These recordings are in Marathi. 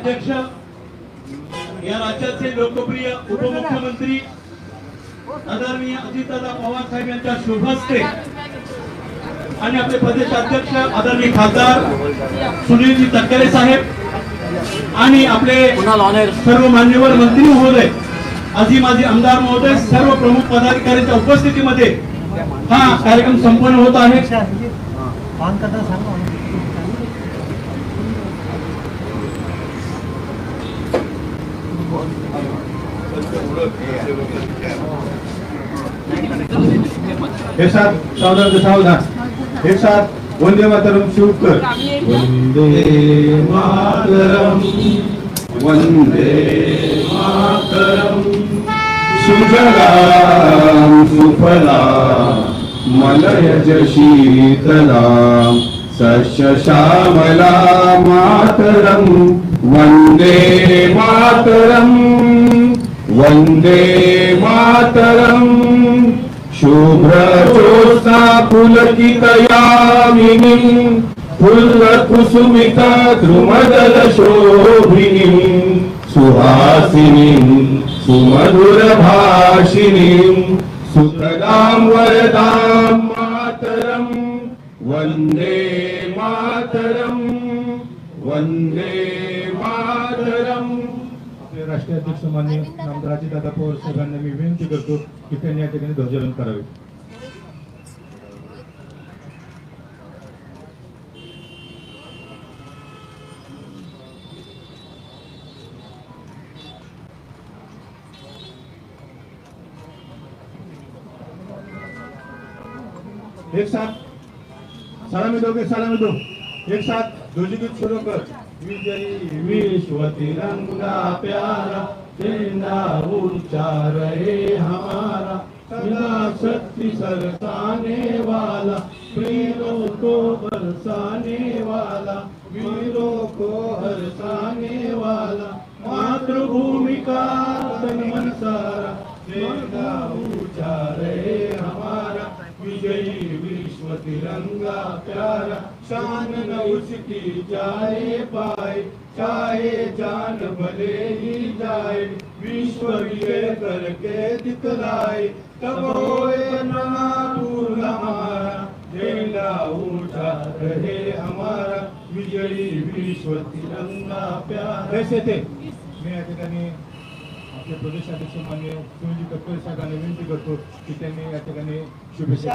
अध्यक्ष या राज्याचे लोकप्रिय उपमुख्यमंत्री आदरणीय अजितदादा पवार साहेब यांच्या शुभ हस्ते आणि आपले प्रदेश अध्यक्ष आदरणीय खासदार सुनीलजी तटकरे साहेब आणि आपले सर्व मान्यवर मंत्री महोदय आजी माजी आमदार महोदय सर्व प्रमुख पदाधिकाऱ्यांच्या उपस्थितीमध्ये हा कार्यक्रम संपन्न होत आहे एक साथ सावधान सावधान. एक साथ वंदे मातरम शिवकर वंदे मातरम. वंदे मातरम. सुजलाम सुफलाम मलयज शीतलाम सस्य श्यामला मातरम. वंदे मातरम. वंदे मातरम शुभ्रजोत्स्ना पुलकितयामिनी फुल्लकुसुमिता द्रुमदल शोभिनी सुहासिनी सुमधुरभाषिणी सुखदां वरदां मातरं वन्दे राष्ट्रीय अध्यक्ष मान्य नामदाराजी दादा पवार साहेबांना मी विनंती करतो की त्यांनी या ठिकाणी ध्वजारोहण करावे. एक साथ सलामी दो के सलामी दो एक साथ ध्वजगीत शुरू कर. विजयी विश्व तिरंगा प्यारा तेरा ऊंचा रहे हमारा सदा शक्ति सरसाने वाला वीरों को बरसाने वाला वीरों को हरसाने वाला मातृभूमि का तन मन सारा तेरा ऊंचा रहे हमारा विजयी विश्व तिरंगा प्यारा शान न उसकी जाए पाए चाहे जान भले ही जाए विश्व विजय करके दिखलाए। तब होए पूर्ण हमारा झेला ऊंचा रहे हमारा। विजयी विश्व तिरंगा प्यारा। कैसे थे मी या ठिकाणी आपले प्रदेशाध्यक्ष मान्य सुनीलजी तटकरे साहेबांना विनंती करतो की त्यांनी या ठिकाणी शुभेच्छा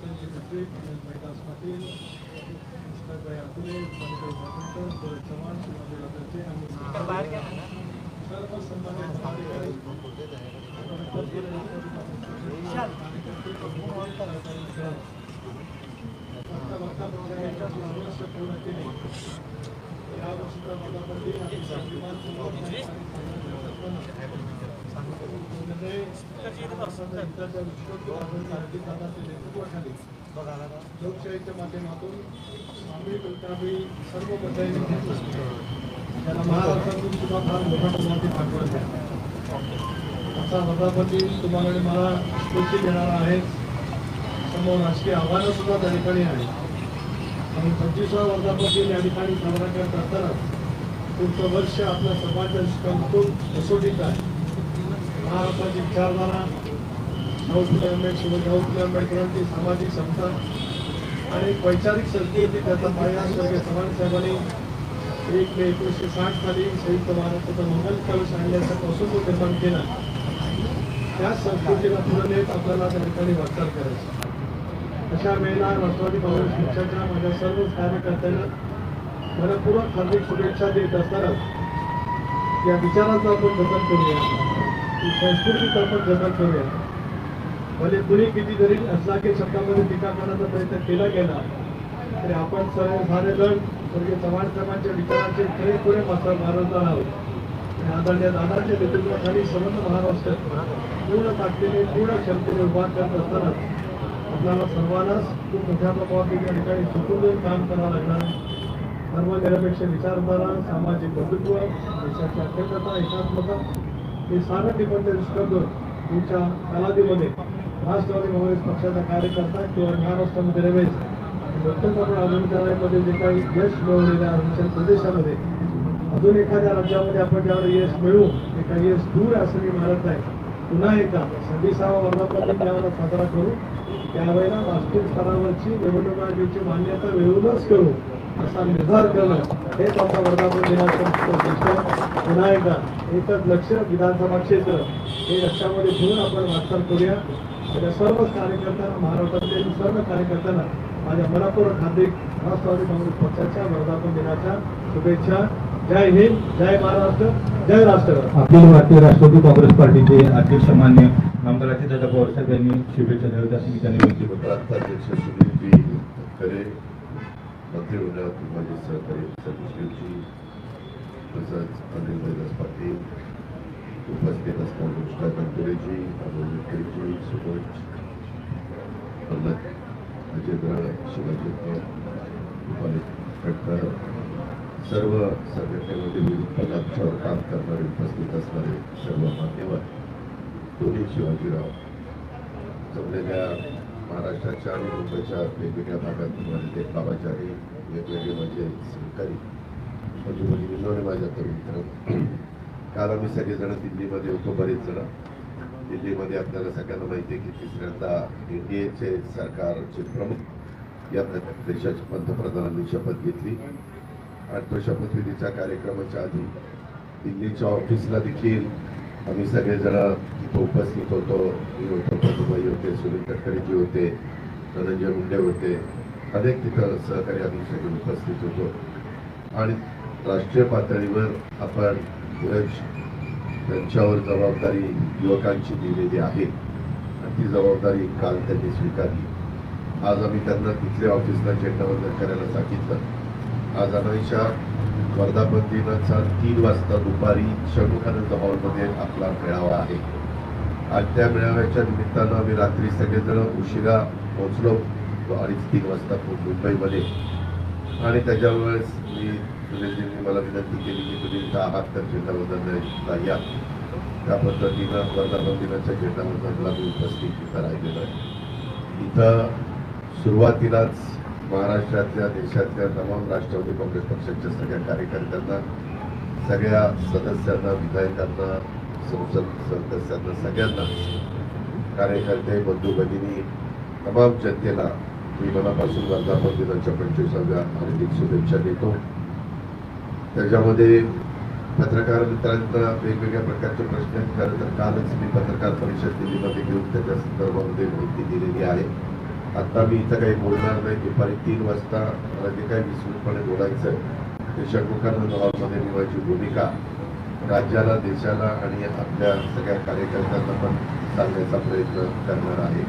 संजय खत्री विकास पाटील चव्हाण शिवाजी राजाचे आणि सर्व सन्मानित पूर्ण केले लोकशाहीच्या माध्यमातून आम्ही आम्ही सर्व बदलायला त्याला महाराष्ट्रातून सुद्धा फार मोठ्या प्रमाणात पाठवत आहे असा सभापती तुम्हाला मला स्फूर्ती देणारा आहे समोर राजकीय आव्हानं सुद्धा त्या ठिकाणी आहे आणि पंचवीसा वर्धापनदिन या ठिकाणी साजरा करत असताना पुढचं वर्ष आपल्या समाजाच्या कमतून कसोटीत आहे महाराष्ट्राची विचारधारा शाहू फुले आंबेडकर शिवशाहू फुले आंबेडकरांची सामाजिक समता आणि वैचारिक संस्कृती त्याचा पाया स्वर्गीय चव्हाण साहेबांनी एक मे एकोणीसशे साठ साली संयुक्त महाराष्ट्राचा मंगल कलश आणण्याचा पासून निर्माण केला. त्या संस्कृतीला तुलनेत आपल्याला त्या ठिकाणी वाटचाल करायची. अशा वेळेला राष्ट्रवादी काँग्रेस पक्षाच्या माझ्या सर्व कार्यकर्त्यांना मनपूर्वक हार्दिक शुभेच्छा देत असताना या विचारांचा आपण जतन करूया. ही संस्कृतीचं आपण जतन करूया भले कुणी किती जरी असला शब्दामध्ये टीका करण्याचा प्रयत्न केला गेला तरी आपण सर्व सारे जण स्वर्गीय चव्हाण साहेबांच्या विचारांचे खरे पुरे मात्र मारवणार आहोत. आणि आदरणीय दादाच्या नेतृत्वाखाली समर्थ महाराष्ट्र पूर्ण ताकदीने पूर्ण क्षमतेने उभा करत असताना आपल्याला सर्वांनाच खूप मोठ्या प्रमाणात या ठिकाणी चुकून देऊन काम करावं लागणार. धर्मनिरपेक्ष विचारधारा सामाजिक बंधुत्व देशाची अखंडता एकात्मता हे सारं निबंध करून तुमच्या कालावधीमध्ये राष्ट्रवादी काँग्रेस पक्षाचा कार्यकर्ता किंवा महाराष्ट्रामध्ये रमेश. प्रत्येक आपण अरुणाचलमध्ये जे काही यश मिळवलेलं आहे अरुणाचल प्रदेशामध्ये अजून एखाद्या राज्यामध्ये आपण ज्यावर यश मिळवू ते काही यश दूर असं मी म्हणत नाही. पुन्हा एकदा सव्वीसावा वर्धापन त्यावेळेला साजरा करू त्यावेळेला राष्ट्रीय स्तरावरची निवडणूक आयोगाची मान्यता मिळवूनच करू. असा निर्धार करणं हेच आमचा वर्धापन दिनाचं पुन्हा एकदा एकच लक्ष विधानसभा क्षेत्र हे लक्षामध्ये घेऊन आपण वाटचाल करूया. माझ्या सर्व कार्यकर्त्यांना महाराष्ट्रातील सर्व कार्यकर्त्यांना माझ्या मनापूर्वक हार्दिक राष्ट्रवादी काँग्रेस पक्षाच्या वर्धापन दिनाच्या शुभेच्छा. जय हिंद जय महाराष्ट्र जय राष्ट्र अखिल भारतीय राष्ट्रवादी काँग्रेस पार्टीचे अध्यक्ष मान्य आमदार दादा पवार साहेब यांनी शुभेच्छा द्याव्यात अशी मी त्यांनी विनंती करतो प्रांताध्यक्ष सुनील खरे मंत्रिमंडळातील माझे सहकारी सतीशजी तसंच अनिल बैदास पाटील उपस्थित असणारे कृष्णा कंटुरेजी अमोल विखेजी सुबोध पल्लत अजिंद्र शिवाजी रुपाली खटकर सर्व संघटनेमध्ये विविध पदांच्यावर काम करणारे उपस्थित असणारे सर्व मान्यवर दोन्ही शिवाजीराव जमलेल्या महाराष्ट्राच्या आणि मुंबईच्या वेगवेगळ्या भागातून आलेले बाबाचारी वेगवेगळे माझे सहकारी म्हणजे म्हणजे विनोरे माझ्या मित्र काल आम्ही सगळेजण दिल्लीमध्ये होतो बरेच जण. दिल्लीमध्ये आपल्याला सगळ्यांना माहिती आहे की तिसऱ्यांदा एनडीएचे सरकारचे प्रमुख या देशाच्या पंतप्रधानांनी शपथ घेतली. आणि तो शपथविधीच्या कार्यक्रमाच्या आधी दिल्लीच्या ऑफिसला देखील आम्ही सगळेजण तिथं उपस्थित होतो. मी होतो पदुबाई होते सुनील तटकरेजी होते धनंजय मुंडे होते. अनेक तिथं सहकारी आम्ही सगळे उपस्थित होतो. आणि राष्ट्रीय पातळीवर आपण यश त्यांच्यावर जबाबदारी युवकांची दिलेली आहे. आणि ती जबाबदारी काल त्यांनी स्वीकारली. आज आम्ही त्यांना तिथल्या ऑफिसला झेंडावंदन करायला सांगितलं. आज अनाईच्या वर्धापन दिनाचा तीन वाजता दुपारी शंभूखानंद हॉलमध्ये आपला मेळावा आहे. आज त्या मेळाव्याच्या निमित्तानं आम्ही रात्री सगळेजण उशिरा पोहोचलो अडीच तीन वाजता मुंबईमध्ये. आणि त्याच्यावेळेस मी सुरेशजींनी मला विनंती केली की तुम्ही इथं आहात तर झेंडावंदनला या. त्या पद्धतीनं वर्धापन दिनाच्या झेंडावंदनला मी उपस्थित तिथं राहिलेलो आहे. इथं सुरुवातीलाच महाराष्ट्रातल्या देशातल्या तमाम राष्ट्रवादी काँग्रेस पक्षाच्या सगळ्या कार्यकर्त्यांना सगळ्या सदस्यांना विधायकांना संसद सदस्यांना सगळ्यांना कार्यकर्ते बंधू भगिनी तमाम जनतेला मी मनापासून वर्धापन दिनाच्या पंचवीसाव्या हार्दिक शुभेच्छा देतो त्याच्यामध्ये पत्रकार मित्रांना वेगवेगळ्या प्रकारचे प्रश्न आहेत. खरं तर कालच मी पत्रकार परिषद दिल्लीमध्ये घेऊन त्याच्या संदर्भामध्ये माहिती दिलेली आहे आता मी इथं काही बोलणार नाही. दुपारी तीन वाजता मला जे काही विस्तृतपणे बोलायचं आहे ते षण्मुखानंद हॉलमध्ये मी माझी भूमिका राज्याला देशाला आणि आपल्या सगळ्या कार्यकर्त्यांना पण सांगण्याचा प्रयत्न करणार आहे.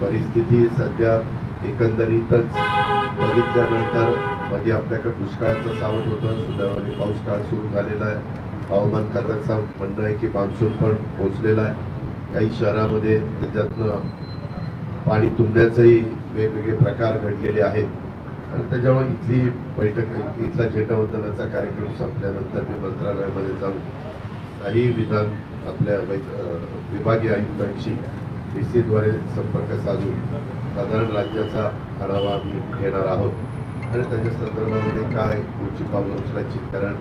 परिस्थिती सध्या एकंदरीतच बघितल्यानंतर म्हणजे आपल्याकडे दुष्काळाचं सावट होतं सुदैवाने पाऊस काळ सुरू झालेला आहे. हवामान खात्याचं म्हणणं आहे की मान्सून पण पोहोचलेला आहे. काही शहरामध्ये त्याच्यातनं पाणी तुंबण्याचेही वेगवेगळे प्रकार घडलेले आहेत. आणि त्याच्यामुळे इथली बैठक इथला झेंडावंदनाचा कार्यक्रम संपल्यानंतर मी मंत्रालयामध्ये जाऊन काही विधान आपल्या विभागीय आयुक्तांशी डी सीद्वारे संपर्क साधून साधारण राज्याचा आढावा आम्ही घेणार आहोत. आणि त्याच्या संदर्भामध्ये काय पुढची पावलं उचलायची? कारण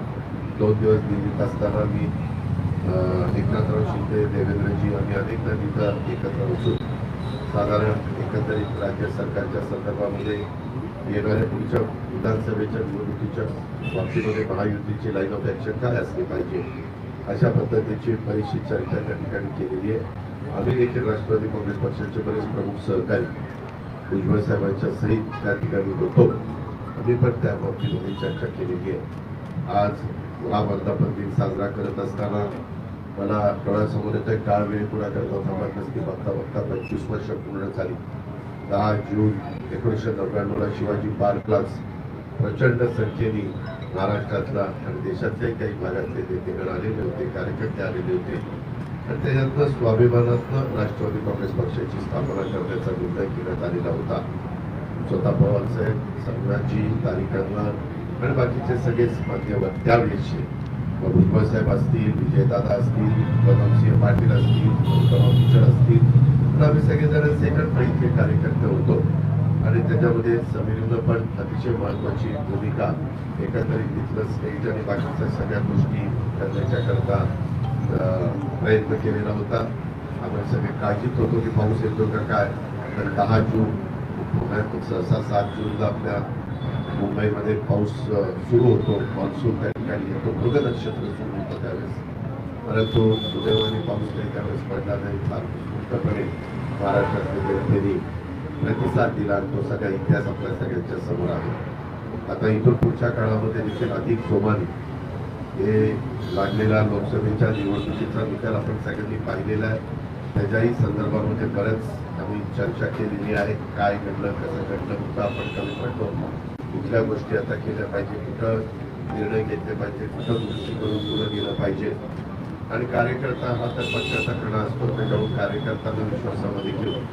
दोन दिवस दिल्लीत असताना मी एकनाथराव शिंदे देवेंद्रजी आम्ही अनेकदा तिथं एकत्र होतो. साधारण एकंदरीत राज्य सरकारच्या संदर्भामध्ये येणाऱ्या पुढच्या विधानसभेच्या निवडणुकीच्या बाबतीमध्ये महायुतीची लाईन ऑफ ॲक्शन काय असली पाहिजे? अशा पद्धतीची बरीचशी चर्चा त्या ठिकाणी केलेली आहे. आम्ही देखील राष्ट्रवादी काँग्रेस पक्षाचे बरेच प्रमुख सहकारी भुजबळ साहेबांच्या सहित त्या ठिकाणी होतो. आम्ही पण त्या बाबतीमध्ये चर्चा केलेली आहे. आज हा वर्धापन दिन साजरा करत असताना मला डोळ्यासमोर एक काळ वेळ पुढा करता थांबत नसती. बघता बघता पंचवीस वर्ष पूर्ण झाली. दहा जून एकोणीसशे नव्याण्णवला शिवाजी पार्कलाच प्रचंड संख्येने महाराष्ट्रातला आणि देशातल्याही काही भागातले नेतेगण आलेले होते कार्यकर्ते आलेले होते. आणि त्याच्यातनं स्वाभिमानातनं राष्ट्रवादी काँग्रेस पक्षाची स्थापना करण्याचा निर्णय घेण्यात आलेला होता. स्वतः पवारसाहेब संघाची तारिकांना आणि बाकीचे सगळेच मान्यवर त्यावेळेसचे. भुजबळसाहेब असतील विजयदादा असतील पद्मसिंह पाटील असतील गौतम पिचड असतील. तर आम्ही सगळेजण सेकंड पैकी कार्यकर्ते होतो. आणि त्याच्यामध्ये समीरनं पण अतिशय महत्वाची भूमिका एकंदरीत तिथलं स्टेज आणि बाकीच्या सगळ्या गोष्टी करण्याच्याकरता प्रयत्न केलेला होता. आपण सगळे काळजीत होतो की पाऊस येतो का काय? तर दहा जून पुण्यात सहसा सात जूनला आपल्या मुंबईमध्ये पाऊस सुरू होतो मान्सून त्या ठिकाणी येतो मृग नक्षत्र सुरू होतं त्यावेळेस. परंतु सुदैवाने पाऊस नाही त्यावेळेस पडला नाही फार उत्कृष्टपणे महाराष्ट्रातल्या जनतेने प्रतिसाद दिला तो सगळा इतिहास आपल्या सगळ्यांच्या समोर आहे. आता इथून पुढच्या काळामध्ये देखील अधिक जोमाने हे लागलेला लोकसभेच्या निवडणुकीचा निकाल आपण सगळ्यांनी पाहिलेला आहे. त्याच्याही संदर्भामध्ये बरंच आम्ही चर्चा केलेली आहे काय घडलं कसं घडलं कुठं आपण कमी पडलो कुठल्या गोष्टी आता केल्या पाहिजे कुठं निर्णय घेतले पाहिजे कुठं गोष्टी करून पुढं गेलं पाहिजे. आणि कार्यकर्ता हा तर पक्षाचा खडा असतो त्याच्यावर कार्यकर्त्यांना विश्वासामध्ये घेऊन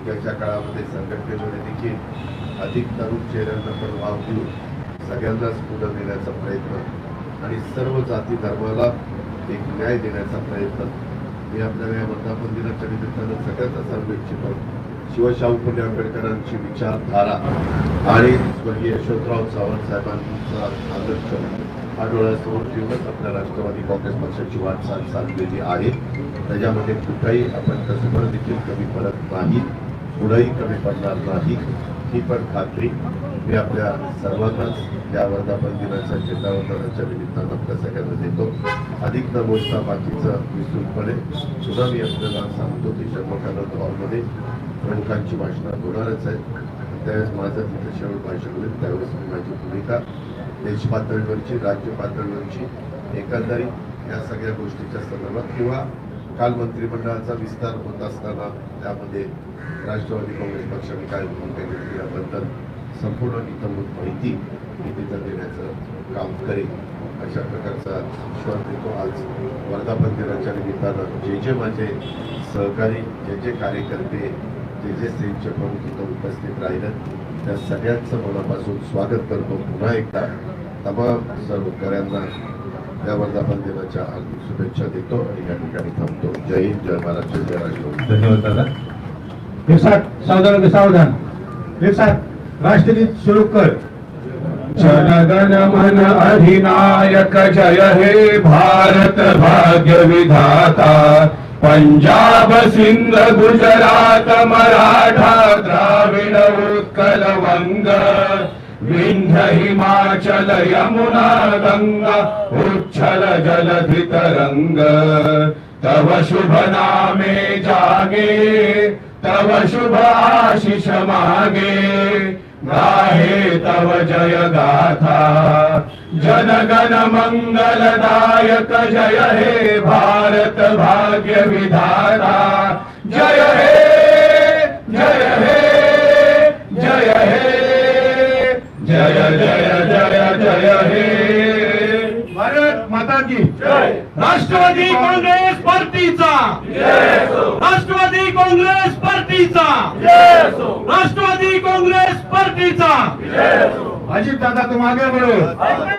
उद्याच्या काळामध्ये संघटनेमध्ये देखील अधिक तरुण चेहऱ्यांना पण वाव देऊन सगळ्यांनाच पुढं नेण्याचा प्रयत्न आणि सर्व जाती धर्माला एक न्याय देण्याचा प्रयत्न. मी आपल्याला या वर्धापन दिनाच्या निमित्तानं सगळ्यांना सांगू इच्छितो शिवशाहू फुले आंबेडकरांची विचारधारा आणि स्वर्गीय यशवंतराव चव्हाण साहेबांचा आदर्श हा डोळ्यासमोर ठेवूनच आपल्या राष्ट्रवादी काँग्रेस पक्षाची वाटचाल चाललेली आहे. त्याच्यामध्ये कुठंही आपण कसं देखील कमी पडत नाही पुढंही कमी पडणार नाही ही पण खात्री. मी आपल्या सर्वांनाच या वर्धापन दिनाच्या झेंडावंदनाच्या निमित्तानं आपल्या सगळ्यांना देतो. अधिक न बोलता बाकीचं विस्तृतपणे सुद्धा मी आपल्याला सांगतो की शर्मकानंद हॉलमध्ये प्रमुखांची भाषणं होणारच आहेत. त्यावेळेस माझं तिथे शेवट भाषण होईल. त्यावेळेस मी माझी भूमिका देश पातळीवरची राज्य पातळीवरची एकंदरीत या सगळ्या गोष्टीच्या संदर्भात किंवा काल मंत्रिमंडळाचा विस्तार होत असताना त्यामध्ये राष्ट्रवादी काँग्रेस पक्षाने काय भूमिका घेतली याबद्दल संपूर्ण इतंभूत माहिती मी तिथं देण्याचं काम करेन अशा प्रकारचा विश्वास देतो. आज वर्धापन दिनाच्या निमित्तानं जे जे माझे सहकारी जे जे कार्यकर्ते जे जे स्टेजचे प्रमुख इथं उपस्थित राहिलं त्या सगळ्यांचं मनापासून स्वागत करतो. पुन्हा एकदा तमाम सर्वकऱ्यांना या वर्धापन दिनाच्या हार्दिक शुभेच्छा देतो आणि या ठिकाणी थांबतो. जय हिंद जय महाराष्ट्र जय राष्ट्रवादी. धन्यवाद दादा. सावधान सावधान राष्ट्रगीत सुरू कर. जनगण मन अधिनायक जय हे भारत भाग्य विधाता. पंजाब सिंध गुजरात मराठा द्राविड उत्कल वंग. विंध्य हिमाचल यमुना गंगा उच्छल जलधि तरंग तव शुभ नामे जागे तव शुभ आशिष मागे. गाहे तव जय गाथा जनगण मंगलदायक जय हे भारत भाग्य विधाता। जय हे जय हे जय हे। जय जय जय जय हे। भारत माता की राष्ट्रवादी काँग्रेस पार्टीचा। राष्ट्रवादी काँग्रेस पार्टीचा। राष्ट्रवादी काँग्रेस पार्टीचा अजित दादा तुम आगे बढ़ो